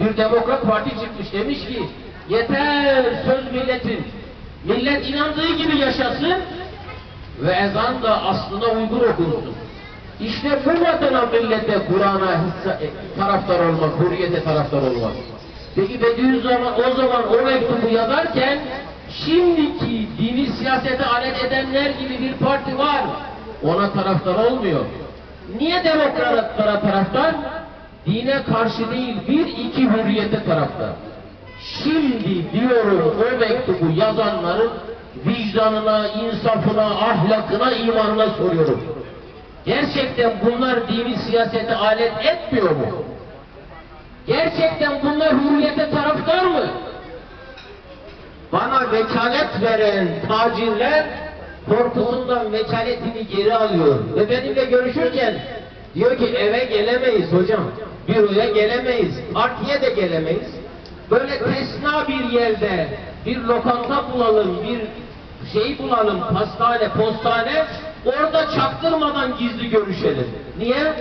Bir Demokrat Parti çıkmış demiş ki yeter söz milletin. Millet inandığı gibi yaşasın ve ezan da aslına uygun okunsun. İşte bu vatana millete Kur'an'a e, taraftar olmak, hürriyete taraftar olmak. Peki Bediüzzaman o zaman o mektubu yazarken şimdiki dini siyasete alet edenler gibi bir parti var. Ona taraftar olmuyor. Niye demokratlara taraftar? Dine karşı değil, bir iki hürriyete taraftar. Şimdi diyorum o mektubu yazanların vicdanına, insafına, ahlakına, imanına soruyorum. Gerçekten bunlar dini siyasete alet etmiyor mu? Gerçekten bunlar hürriyete taraftar mı? Bana vekalet veren tacirler korkusundan vekaletini geri alıyor. Ve benimle görüşürken diyor ki eve gelemeyiz hocam. Büroya gelemeyiz. Partiye de gelemeyiz. Böyle tesna bir yerde bir lokanta bulalım, bir şey bulalım, pastane, postane, orada çaktırmadan gizli görüşelim. Niye?